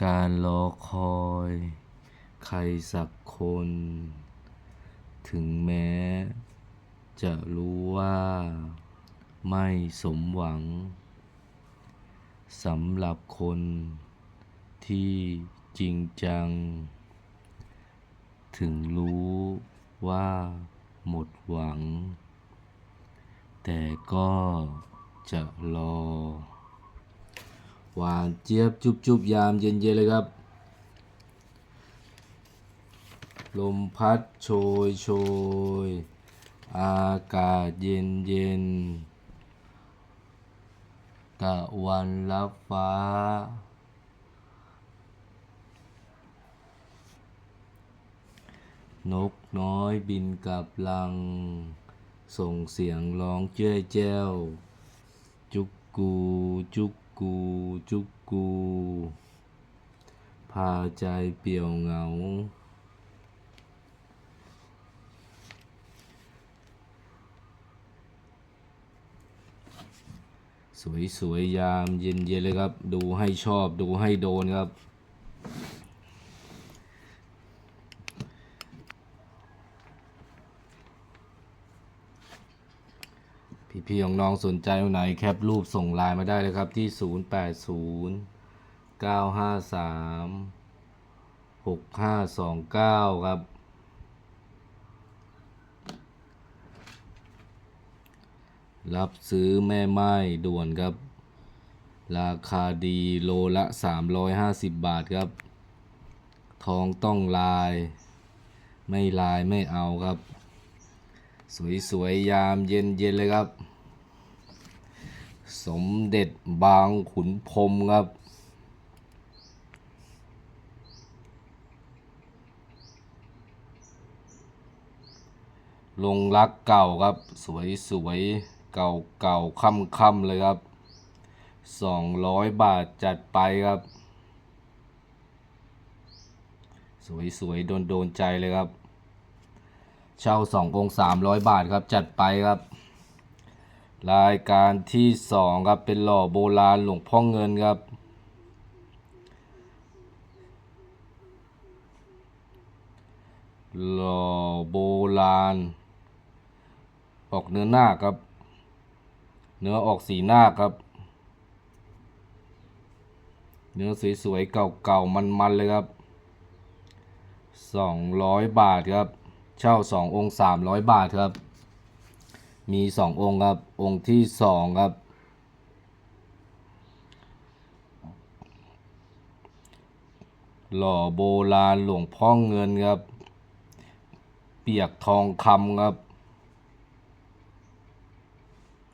การรอคอย ใครสักคน ถึงแม้ จะรู้ว่า ไม่สมหวังสำหรับคน ที่จริงจัง ถึงรู้ว่าหมดหวัง แต่ก็จะรอ หวานเจี๊ยบจุบจุบยามเย็นเย็นๆเลยครับ ลมพัดโชยโชย อากาศเย็นเย็นตะวันรับฟ้า นกน้อยบินกลับลัง ส่งเสียงร้องเจ้ยแจ้ว จุกกูจุก กูจุกกู พาใจเปี่ยวเหงา สวยๆยามเย็นๆเลยครับ ดูให้ชอบดูให้โดนครับ พี่พี่ของน้องสนใจวันไหนแคปรูปส่งไลน์มาได้เลยครับที่ 0 8 0 9 5 3 6 5 2 9 ครับ รับซื้อแม่ไม้ด่วนครับ ราคาดีโลละ 350 บาทครับ ทองต้องลาย ไม่ลายไม่เอาครับ สวยๆยามเย็นๆเลยครับ สมเด็จบางขุนพรมครับ ลงรักเก่าครับ สวยสวยๆเก่าเก่าค่ำค่ำๆเลยครับสองร้อยบาทจัดไปครับ สวยสวยๆโดนโดนๆใจเลยครับ เช่าสององค์สามร้อยบาทครับ จัดไปครับ รายการที่สองครับ เป็นหล่อโบราณหลวงพ่อเงินครับ หล่อโบราณ ออกเนื้อหน้าครับ เนื้อออกสีหน้าคครับ เนื้อสวยๆเก่าๆมันๆเลยครับสองร้อยบาทครับ เช่าสององค์สามร้อยบาทครับ มีสององค์ครับ องค์ที่สองครับ หล่อโบราณหลวงพ่อเงินครับ เปียกทองคำครับ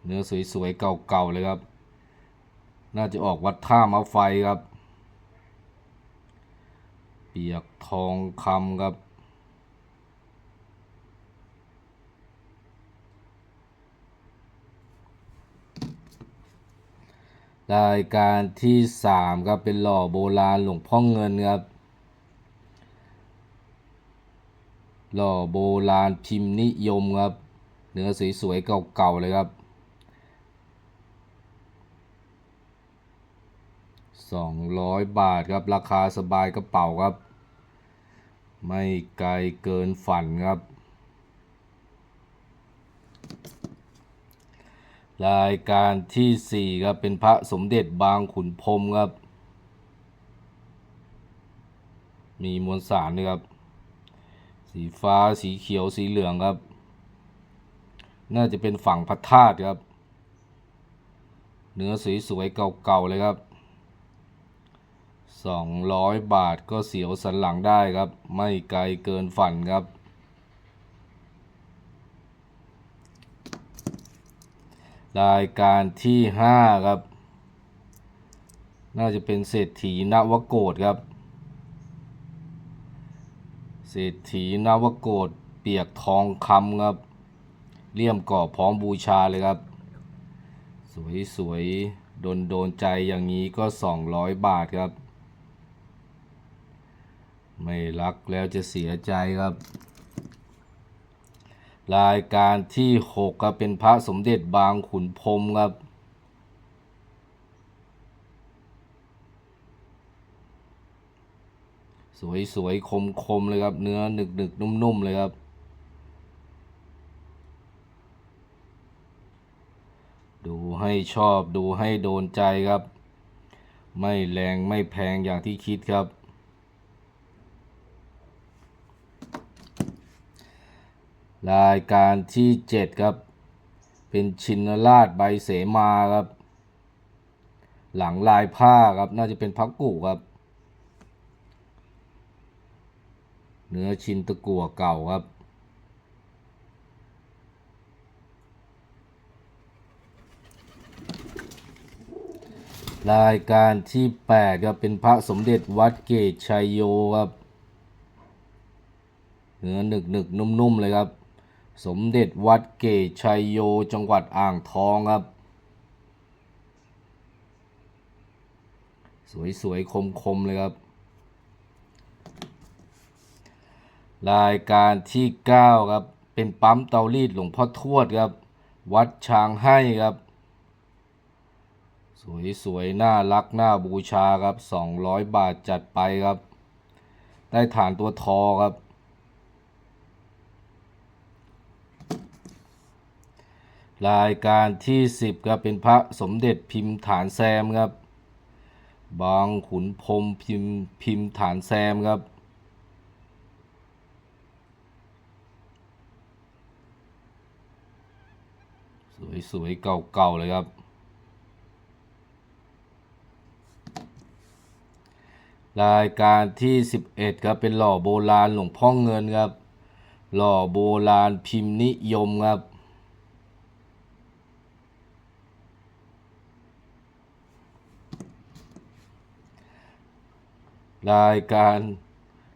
เนื้อสวยๆ เก่าๆ เลยครับ น่าจะออกวัดท่ามะไฟครับ เปียกทองคำครับ รายการที่สามครับเป็นหล่อโบราณหลวงพ่อเงินครับหล่อโบราณพิมพ์นิยมครับเนื้อสวยๆเก่าๆเลยครับสองร้อยบาทครับราคาสบายกระเป๋าครับ ไม่ไกลเกินฝันครับ รายการที่สี่ครับเป็นพระสมเด็จบางขุนพรมครับ มีมวลสารด้วยครับ สีฟ้าสีเขียวสีเหลืองครับ น่าจะเป็นฝั่งพระธาตุครับ เนื้อสวยๆเก่าๆเลยครับสองร้อยบาทก็เสียวสันหลังได้ครับ ไม่ไกลเกินฝันครับ รายการที่ห้าครับ น่าจะเป็นเศรษฐีนวโกดครับ เศรษฐีนวโกดเปียกทองคำครับ เลี่ยมก่อพร้อมบูชาเลยครับ สวยสวยโดนโดนๆใจอย่างนี้ก็สองร้อยบาทครับ ไม่รักแล้วจะเสียใจครับ รายการที่หกก็เป็นพระสมเด็จบางขุนพรมครับ สวยสวยคมคมๆ เลยครับ เนื้อหนึกหนึกนุ่มนุ่มๆ เลยครับ ดูให้ชอบดูให้โดนใจครับ ไม่แรงไม่แพงอย่างที่คิดครับ รายการที่เจ็ดครับ เป็นชินราชใบเสมาครับ หลังลายผ้าครับน่าจะเป็นพักกุครับเนื้อชินตะกัวเก่าครับ รายการที่แปดครับ เป็นพระสมเด็จวัดเกตชัยโยครับ เนื้อหนึกหนึกนุ่มๆ เลยครับ สมเด็จวัดเกตชัยโยจังหวัดอ่างทองครับ สวยสวยคมๆ เลยครับ รายการที่เก้าครับ เป็นปั๊มเตารีดหลวงพ่อทวดครับ วัดช้างให้ครับ สวยสวยน่ารัก น่าบูชาครับสองร้อยบาทจัดไปครับ ได้ฐานตัวทอครับ รายการที่สิบครับเป็นพระสมเด็จพิมพ์ฐานแซมครับ บางขุนพรมพิมพ์พิมพ์ฐานแซมครับสวยสวยๆเก่าๆเลยครับ รายการที่ 11ครับเป็นหล่อโบราณหลวงพ่อเงินครับ หล่อโบราณพิมพ์นิยมครับ รายการ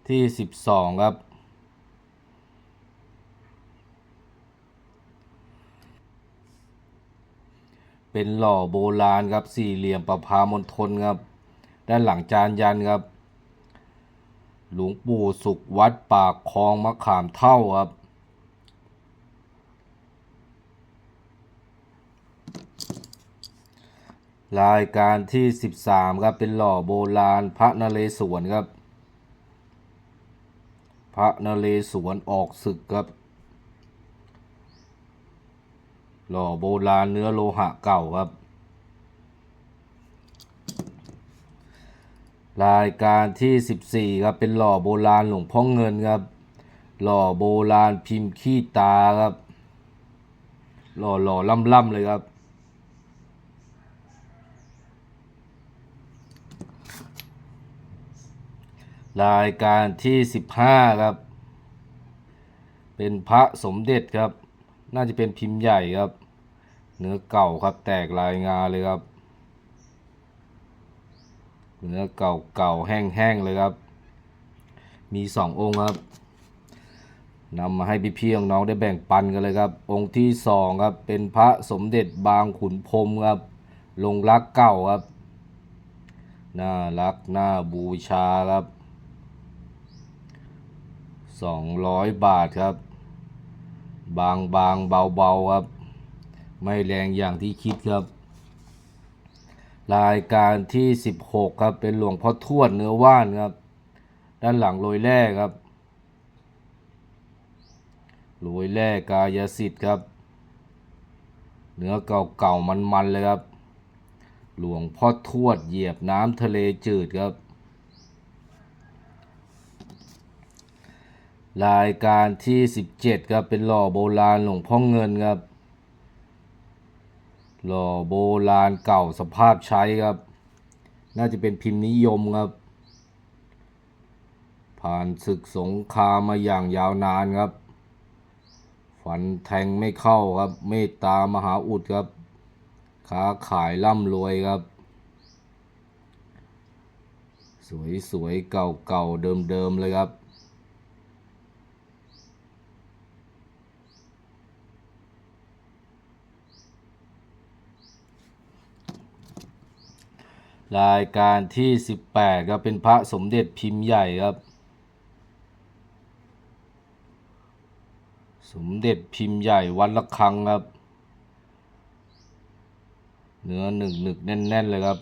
ที่ 12 ครับ เป็นหล่อโบราณครับสี่เหลี่ยมประพามณฑลครับ ด้านหลังจานยันครับ หลวงปู่สุขวัดปากคลองมะขามเท่าครับ รายการที่ 13 ครับ เป็นหล่อโบราณพระนเรศวรครับ พระนเรศวรออกศึกครับ หล่อโบราณเนื้อโลหะเก่าครับ รายการที่ 14 ครับ เป็นหล่อโบราณหลวงพ่อเงินครับ หล่อโบราณพิมพ์ขี้ตาครับ หล่อหล่อล่ำล่ำๆเลยครับ รายการที่ 15 ครับ เป็นพระสมเด็จครับ น่าจะเป็นพิมพ์ใหญ่ครับ เนื้อเก่าครับแตกลายงาเลยครับ เนื้อเก่าเก่าแห้งๆเลยครับ มีสององค์ครับนำมาให้พี่พี่ๆน้องๆได้แบ่งปันกันเลยครับ องค์ที่สองครับเป็นพระสมเด็จบางขุนพรมครับ ลงรักเก่าครับน่ารักน่าบูชาครับ สองร้อยบาทครับ บางบางเบาเบาครับ ไม่แรงอย่างที่คิดครับ รายการที่ 16 ครับ เป็นหลวงพ่อทวดเนื้อว่านครับ ด้านหลังโรยแร่ครับโรยแร่กายสิทธิ์ครับ เนื้อเก่าๆมันๆเลยครับ หลวงพ่อทวดเหยียบน้ำทะเลจืดครับ รายการที่ 17ครับเป็นหล่อโบราณหลวงพ่อเงินครับ หล่อโบราณเก่าสภาพใช้ครับ น่าจะเป็นพิมพ์นิยมครับ ผ่านศึกสงครามมาอย่างยาวนานครับ ฝันแทงไม่เข้าครับ เมตตามหาอุดครับ ค้าขายร่ำรวยครับ สวยๆเก่าเก่าเดิมเดิมๆเลยครับ รายการที่ 18ครับเป็นพระสมเด็จพิมพ์ใหญ่ครับ สมเด็จพิมพ์ใหญ่วัดละคังครับ เนื้อหนึกหนึกแน่น ๆ เลยครับ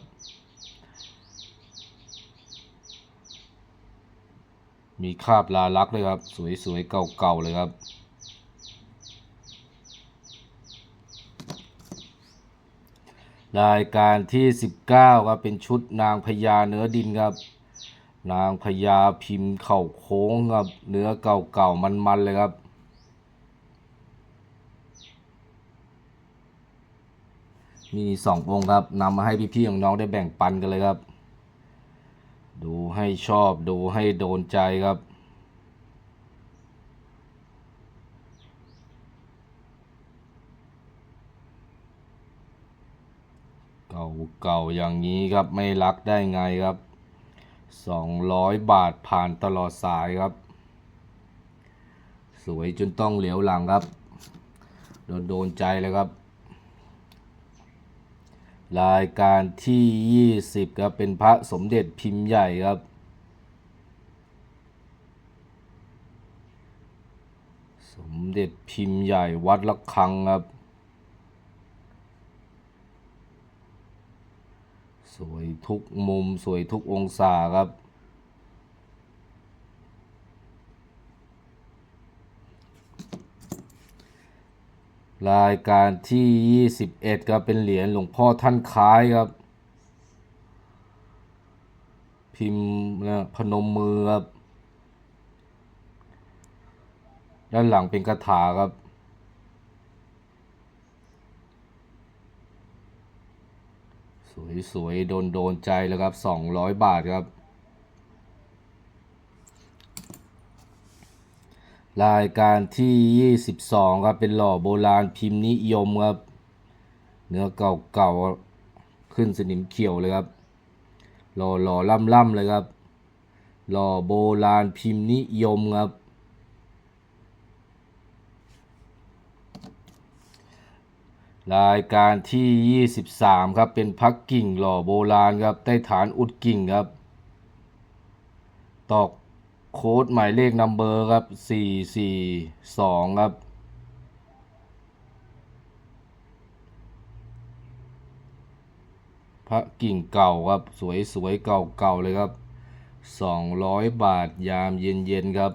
มีคาบลาลักษณ์เลยครับ สวย ๆ เก่า ๆ เลยครับ รายการที่ 19ครับเป็นชุดนางพญาเนื้อดินครับ นางพญาพิมพ์เข่าโค้งครับเนื้อเก่าๆมันๆเลยครับมีสององค์ครับนำมาให้พี่ๆน้องๆได้แบ่งปันกันเลยครับ ดูให้ชอบดูให้โดนใจครับาเก่าอย่างนี้ครับไม่รักได้ไงครับสองร้อยบาทผ่านตลอดสายครับ สวยจนต้องเหลียวหลังครับ โดนโดนใจเลยครับ รายการที่ 20ครับเป็นพระสมเด็จพิมพ์ใหญ่ครับสมเด็จพิมพ์ใหญ่วัดละคังครับ สวยทุกมุมสวยทุกองศาครับ รายการที่ 21ครับเป็นเหรียญหลวงพ่อท่านคล้ายครับ พิมพ์นะพนมมือครับ ด้านหลังเป็นคาถาครับ สวยๆ โดนโดนใจแล้วครับ 200 บาทครับ รายการที่ 22 ครับ เป็นหล่อโบราณพิมพ์นิยมครับ เนื้อเก่าๆ ขึ้นสนิมเขียวเลยครับ หล่อหล่อล่ำล่ำๆเลยครับ หล่อโบราณพิมพ์นิยมครับ รายการที่ 23 ครับ เป็นพักกิ่งหล่อโบราณครับ ใต้ฐานอุดกิ่งครับ ตอกโค้ดหมายเลขนัมเบอร์ครับ 442 ครับพระกิ่งเก่าครับ สวยสวยเก่าเก่าเลยครับ 200 บาทยามเย็นเย็นๆครับ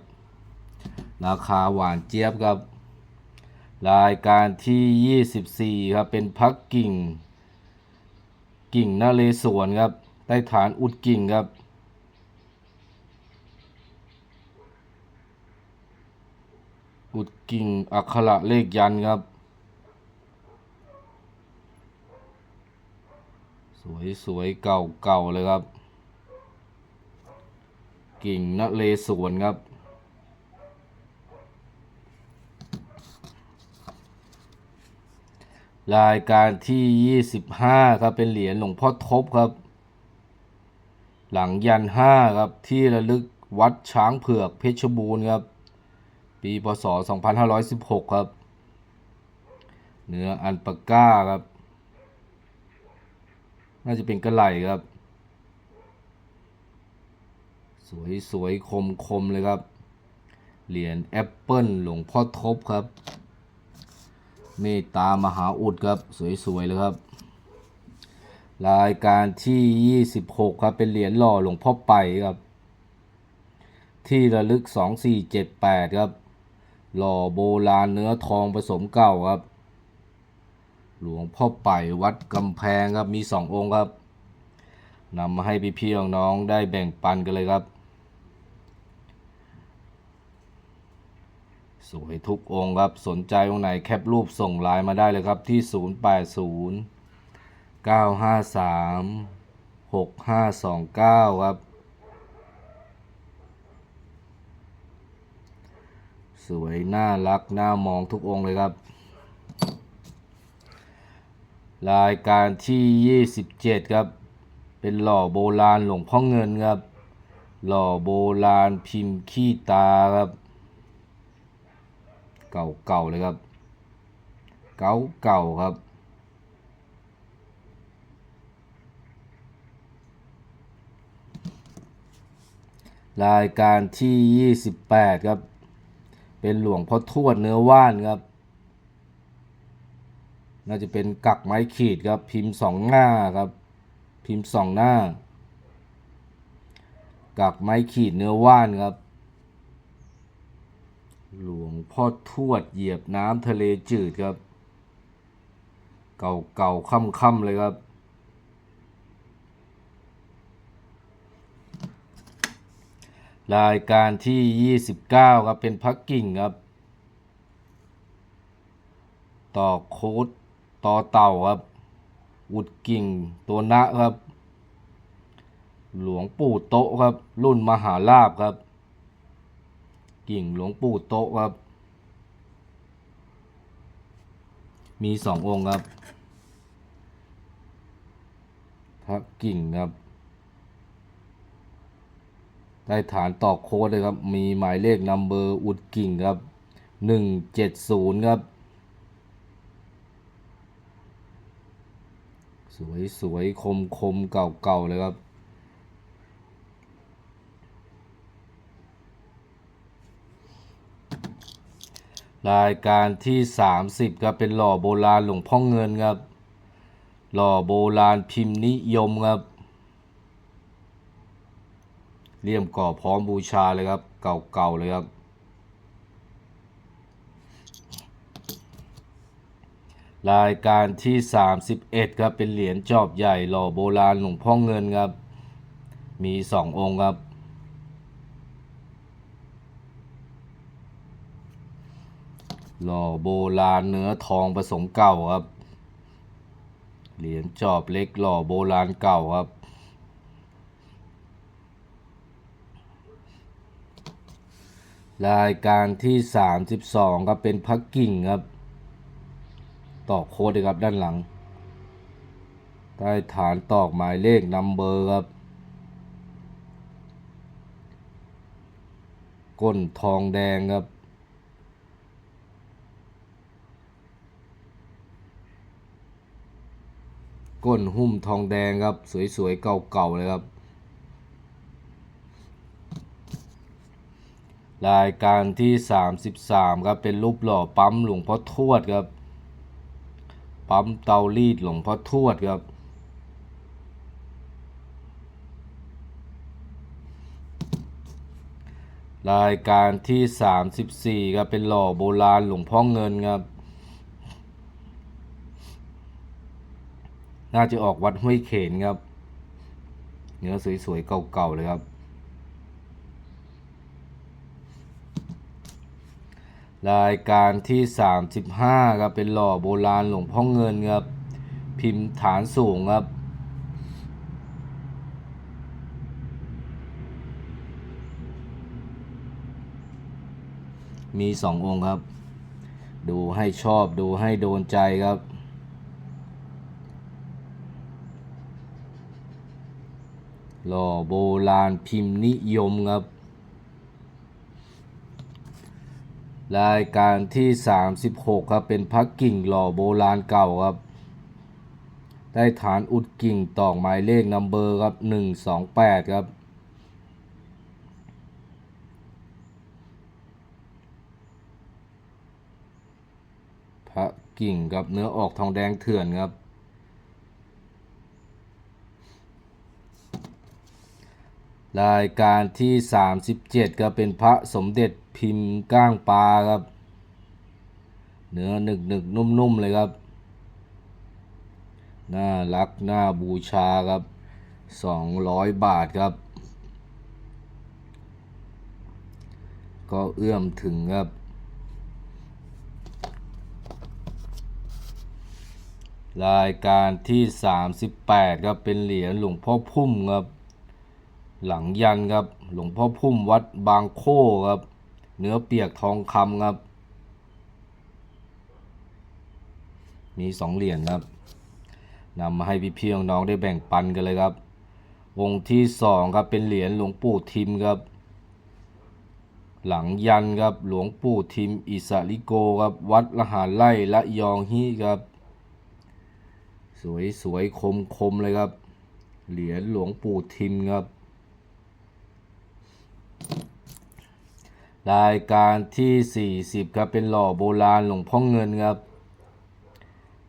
ราคาหวานเจี๊ยบครับ รายการที่ 24 ครับเป็นพักกิ่ง กิ่งนาเรศวรครับใต้ฐานอุดกิ่งครับอุดกิ่งอักขระเลขยันครับ สวยสวยเก่าเก่าเลยครับ กิ่งนเรศวรครับ รายการที่ 25 ครับ เป็นเหรียญหลวงพ่อทบครับ หลังยันห้าครับ ที่ระลึกวัดช้างเผือกเพชรบูรณ์ครับ ปีพศ 2516 ครับ เนื้ออันปาก้าครับ น่าจะเป็นกระไหลครับ สวยสวยคมคมเลยครับ เหรียญแอปเปิลหลวงพ่อทบครับ เมตตามหาอุดครับ สวย ๆ เลยครับ รายการที่ 26 ครับ เป็นเหรียญหล่อหลวงพ่อไปครับ ที่ระลึก 2478 ครับ หล่อโบราณเนื้อทองผสมเก่าครับ หลวงพ่อไปวัดกำแพงครับ มีสององค์ครับนำมาให้พี่ๆน้องๆได้แบ่งปันกันเลยครับ สวยทุกองค์ครับ สนใจองค์ไหนแคปรูปส่งไลน์มาได้เลยครับที่ 080 953 6529 ครับ สวยน่ารักน่ามองทุกองค์เลยครับ รายการที่ 27 ครับ เป็นหล่อโบราณหลวงพ่อเงินครับ หล่อโบราณพิมพ์ขี้ตาครับ เก่าๆเลยครับ เก่าเก่าๆครับ รายการที่ 28 ครับ เป็นหลวงพ่อทวดเนื้อว่านครับ น่าจะเป็นกักไม้ขีดครับ พิมพ์สองหน้าครับ พิมพ์สองหน้า กักไม้ขีดเนื้อว่านครับ หลวงพ่อทวดเหยียบน้ำทะเลจืดครับ เก่าเก่าค่ำค่ำๆเลยครับ รายการที่ 29 ครับ เป็นพักกิ่งครับ ต่อโค้ดต่อเต่าครับ อุดกิ่งตัวนะครับ หลวงปู่โตะครับ รุ่นมหาลาบครับ กิ่งหลวงปู่โตะครับ มีสององค์ครับ พระกิ่งครับ ได้ฐานต่อโค้ดเลยครับ มีหมายเลขนัมเบอร์อุดกิ่งครับหนึ่งเจ็ดศูนย์ครับ สวยสวยคมคมเก่าเก่าเลยครับ รายการที่ 30ครับเป็นหล่อโบราณหลวงพ่อเงินครับ หล่อโบราณพิมพ์นิยมครับเลี่ยมก่อพร้อมบูชาเลยครับ เก่าๆเลยครับรายการที่ 31ครับเป็นเหรียญจอบใหญ่หล่อโบราณหลวงพ่อเงินครับ มีสององค์ครับ หล่อโบราณเนื้อทองผสมเก่าครับ เหรียญจอบเล็กหล่อโบราณเก่าครับ รายการที่ 32ครับเป็นพักกิ่งครับ ต่อโค้ดเลยครับด้านหลัง ใต้ฐานตอกหมายเลขนัมเบอร์ครับก้นทองแดงครับ ก้นหุ้มทองแดงครับ สวยๆเก่าๆเลยครับ รายการที่ 33 ครับ เป็นรูปหล่อปั๊มหลวงพ่อทวดครับ ปั๊มเตารีดหลวงพ่อทวดครับรายการที่ 34ครับเป็นหล่อโบราณหลวงพ่อเงินครับ น่าจะออกวัดห้วยเขนครับ เนื้อสวยๆเก่าๆเลยครับ รายการที่ 35ครับเป็นหล่อโบราณหลวงพ่อเงินครับ พิมพ์ฐานสูงครับมีสององค์ครับ ดูให้ชอบดูให้โดนใจครับ หล่อโบราณพิมพ์นิยมครับ รายการที่ 36 ครับ เป็นพักกิ่งหล่อโบราณเก่าครับ ได้ฐานอุดกิ่งตอกหมายเลขนัมเบอร์ครับ 128 ครับพระกิ่งกับเนื้อออกทองแดงเถื่อนครับ รายการที่ 37 ก็เป็นพระสมเด็จพิมพ์ก้างปลาครับ เนื้อหนึกหนึกนุ่มนุ่มๆ เลยครับ น่ารัก น่าบูชาครับ 200 บาทครับ ก็เอื้อมถึงครับ รายการที่ 38 ครับ เป็นเหรียญหลวงพ่อพุ่มครับ หลังยันครับ หลวงพ่อพุ่มวัดบางโคครับ เนื้อเปียกทองคำครับ มีสองเหรียญครับนำมาให้พี่พี่ๆน้องๆได้แบ่งปันกันเลยครับองที่สองครับเป็นเหรียญหลวงปู่ทิมครับ หลังยันครับหลวงปู่ทิมอิสาลิโกครับวัดละหารไล่ละยองฮีครับ สวยสวยคมคมๆเลยครับ เหรียญหลวงปู่ทิมครับ รายการที่ 40 ครับ เป็นหล่อโบราณหลวงพ่อเงินครับ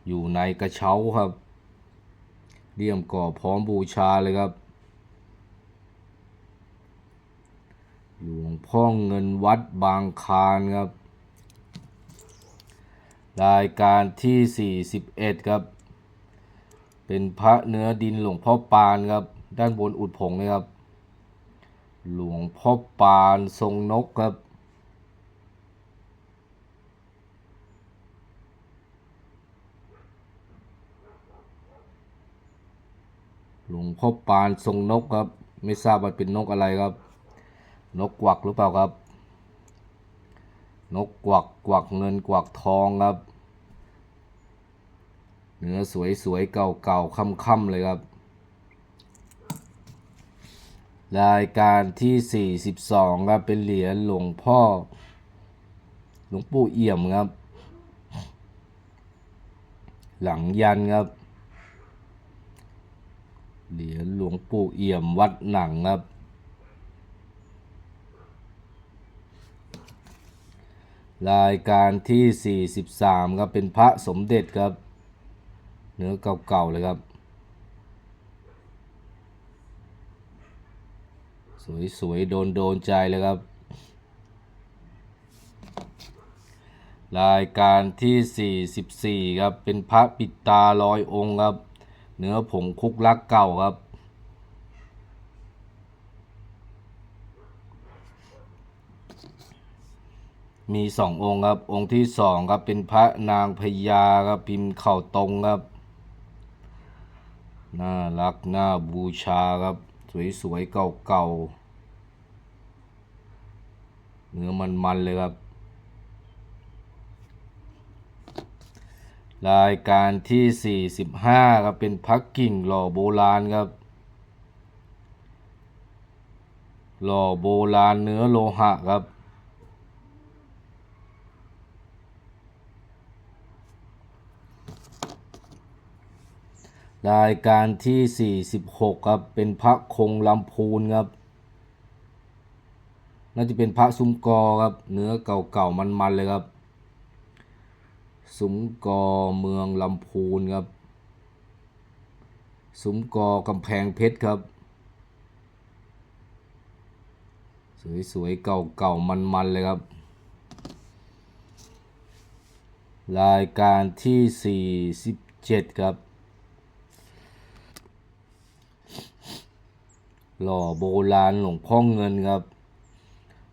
อยู่ในกระเช้าครับเลี่ยมก่อพร้อมบูชาเลยครับ หลวงพ่อเงินวัดบางคานครับ รายการที่ 41 ครับ เป็นพระเนื้อดินหลวงพ่อปานครับ ด้านบนอุดผงนะครับ หลวงพ่อปานทรงนกครับ หลวงพ่อปานทรงนกครับ ไม่ทราบว่าเป็นนกอะไรครับ นกกวักหรือเปล่าครับ นกกวักกวักเงินกวักทองครับ เนื้อสวยสวยๆเก่าเก่าค่ำค่ำๆเลยครับ รายการที่ 42 ครับ เป็นเหรียญหลวงพ่อ หลวงปู่เอี่ยมครับ หลังยันครับ เหรียญหลวง ปู่เอี่ยมวัดหนังครับ รายการที่ 43 ครับ เป็นพระสมเด็จครับ เนื้อเก่าๆเลยครับ สวยๆ โดนโดนใจเลยครับรายการที่ 44 ครับ เป็นพระปิดตาลอยองค์ครับ เนื้อผงคุกลักเก่าครับ มีสององค์ครับ องค์ที่สองครับเป็นพระนางพญาครับพิมพ์เข่าตรงครับ น่ารักน่าบูชาครับ สวยๆเก่าๆ เนื้อมันๆเลยครับ รายการที่ 45ครับเป็นพักกิ่งหล่อโบราณครับหล่อโบราณเนื้อโลหะครับ รายการที่ 46 ครับ เป็นพระคงลำพูนครับ น่าจะเป็นพระซุ้มกอครับ เนื้อเก่าๆมันๆเลยครับ ซุ้มกอเมืองลำพูนครับ ซุ้มกอกำแพงเพชรครับ สวยๆ เก่าๆมันๆเลยครับ รายการที่ 47 ครับ หล่อโบราณหลวงพ่อเงินครับ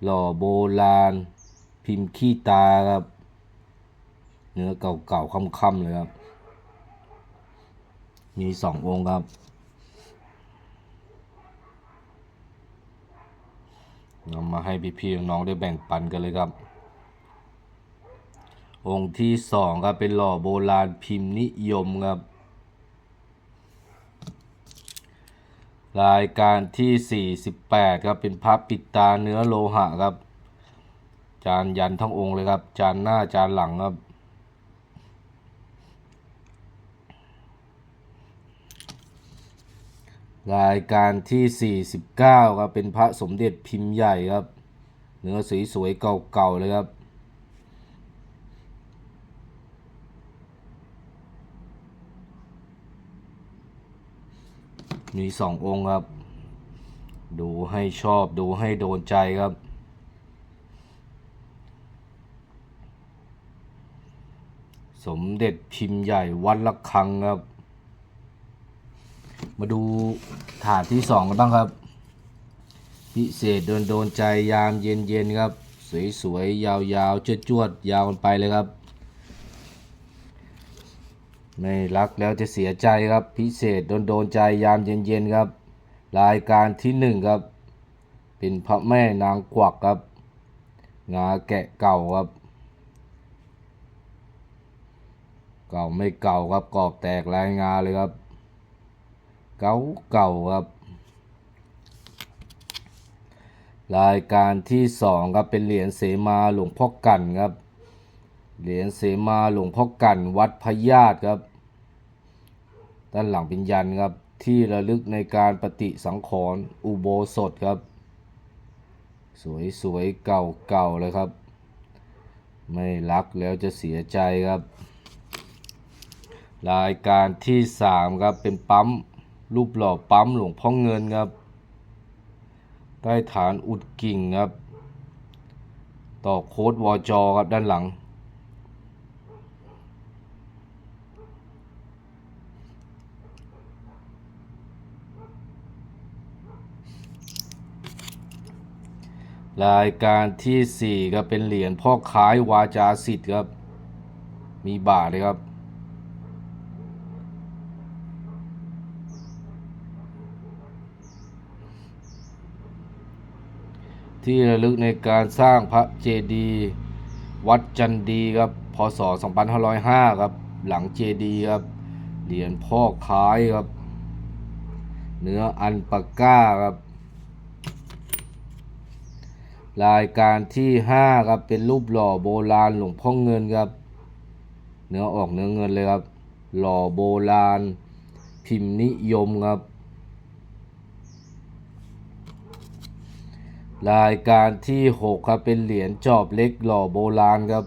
หล่อโบราณ พิมพ์ขี้ตาครับ เนื้อเก่าๆค่ำๆเลยครับ มีสององค์ครับ นำมาให้พี่ๆน้องๆได้แบ่งปันกันเลยครับองค์ที่สองครับเป็นหล่อโบราณพิมพ์นิยมครับ รายการที่ 48 ครับ เป็นพระปิดตาเนื้อโลหะครับ จานยันทั้งองค์เลยครับ จานหน้าจานหลังครับ รายการที่ 49 ครับ เป็นพระสมเด็จพิมพ์ใหญ่ครับ เนื้อสีสวยเก่าๆเลยครับ มีสององค์ครับ ดูให้ชอบดูให้โดนใจครับ สมเด็จพิมพ์ใหญ่วัดละคังครับ มาดูถาดที่สองกันบ้างครับ พิเศษโดนโดนใจยามเย็นเย็นๆครับ สวยๆยาวๆจวดๆยาวกันไปเลยครับ ไม่รักแล้วจะเสียใจครับ พิเศษโดนโดนใจยามเย็นๆครับ รายการที่หนึ่งครับ เป็นพระแม่นางกวักครับ งาแกะเก่าครับ เก่าไม่เก่าครับกรอบแตกลายงาเลยครับ เก่าเก่าครับ รายการที่สองครับเป็นเหรียญเสมาหลวงพ่อกันครับ เหรียญเสมาหลวงพ่อกันวัดพญาตครับ ด้านหลังเป็นยันครับ ที่ระลึกในการปฏิสังขรณ์อุโบสถครับ สวยๆ เก่าเเลยครับ ไม่รักแล้วจะเสียใจครับ รายการที่สามครับ เป็นปั๊มรูปหล่อปั๊มหลวงพ่อเงินครับ ใต้ฐานอุดกิ่งครับ ต่อโค้ดวอจอครับด้านหลัง รายการที่สี่ก็เป็นเหรียญพ่อค้ายวาจาสิทธิ์ครับ มีบาทเลยครับ ที่ระลึกในการสร้างพระเจดีย์วัดจันดีครับ พศ 2505 ครับ หลังเจดีย์ครับ เหรียญพ่อค้ายครับ เนื้ออันปาก้าครับ รายการที่ 5 ครับ เป็นรูปหล่อโบราณหลวงพ่อเงินครับ เนื้อออกเนื้อเงินเลยครับ หล่อโบราณ พิมพ์นิยมครับ รายการที่ 6 ครับ เป็นเหรียญจอบเล็กหล่อโบราณครับ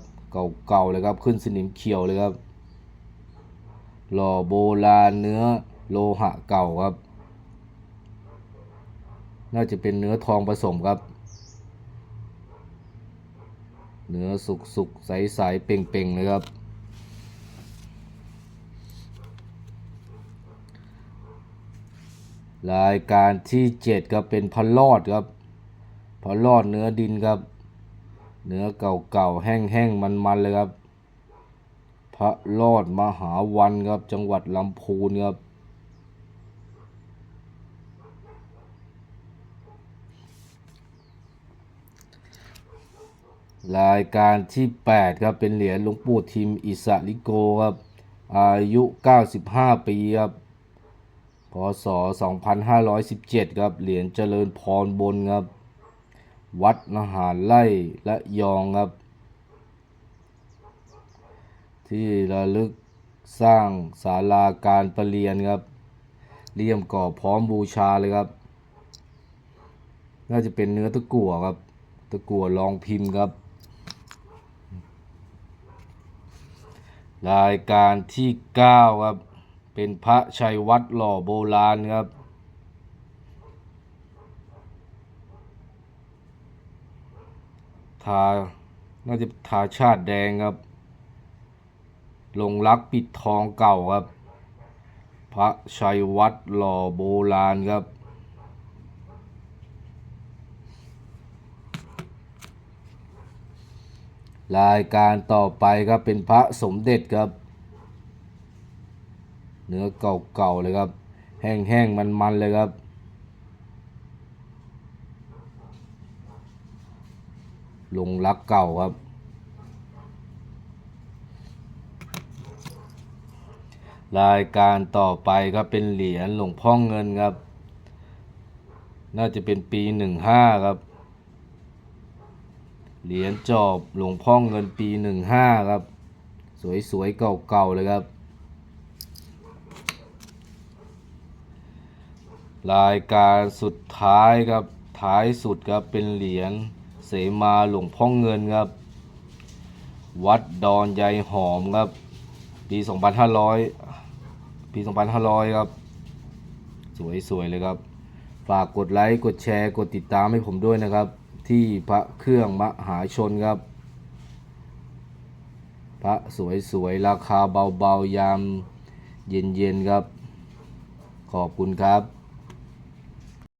เก่าๆเลยครับ ขึ้นสนิมเขียวเลยครับ หล่อโบราณเนื้อโลหะเก่าครับ น่าจะเป็นเนื้อทองผสมครับ เนื้อสุกสุกๆใสใสๆเป่งๆเลยครับ รายการที่7ครับเป็นพันลอดครับพันลอดเนื้อดินครับ เนื้อเก่าๆแห้งๆมันๆเลยครับ พระลอดมหาวันครับจังหวัดลำพูนครับ รายการที่ 8 ครับ เป็นเหรียญหลวงปู่ทิมอิสริโกครับ อายุ 95 ปีครับ พศ 2517 ครับ เหรียญเจริญพรบนครับ วัดมหาไล่และยองครับ ที่ระลึกสร้างศาลาการประเรียนครับเลี่ยมก่อพร้อมบูชาเลยครับ น่าจะเป็นเนื้อตะกั่วครับ ตะกั่วรองพิมพ์ครับ รายการที่9ครับ เป็นพระชัยวัดหล่อโบราณครับ ทา น่าจะทาชาติแดงครับ ลงรักปิดทองเก่าครับ พระชัยวัดหล่อโบราณครับ รายการต่อไปครับเป็นพระสมเด็จครับ เนื้อเก่าๆเลยครับ แห้งๆมันๆเลยครับลงรักเก่าครับ รายการต่อไปครับเป็นเหรียญหลวงพ่อเงินครับ น่าจะเป็นปีหนึ่งห้าครับ เหรียญจอบหลวงพ่อเงินปีหนึ่งห้าครับ สวยๆ เก่าๆ เลยครับ รายการสุดท้ายครับ ท้ายสุดครับ เป็นเหรียญเสมาหลวงพ่อเงินครับ วัดดอนยายหอมครับ ปี 2500 ปี 2500 ครับ สวยๆ เลยครับ ฝากกดไลค์ กดแชร์ กดติดตามให้ผมด้วยนะครับ ที่พระเครื่องมหาชนครับ พระสวยๆ ราคาเบาๆ ยามเย็นๆ ครับ ขอบคุณครับ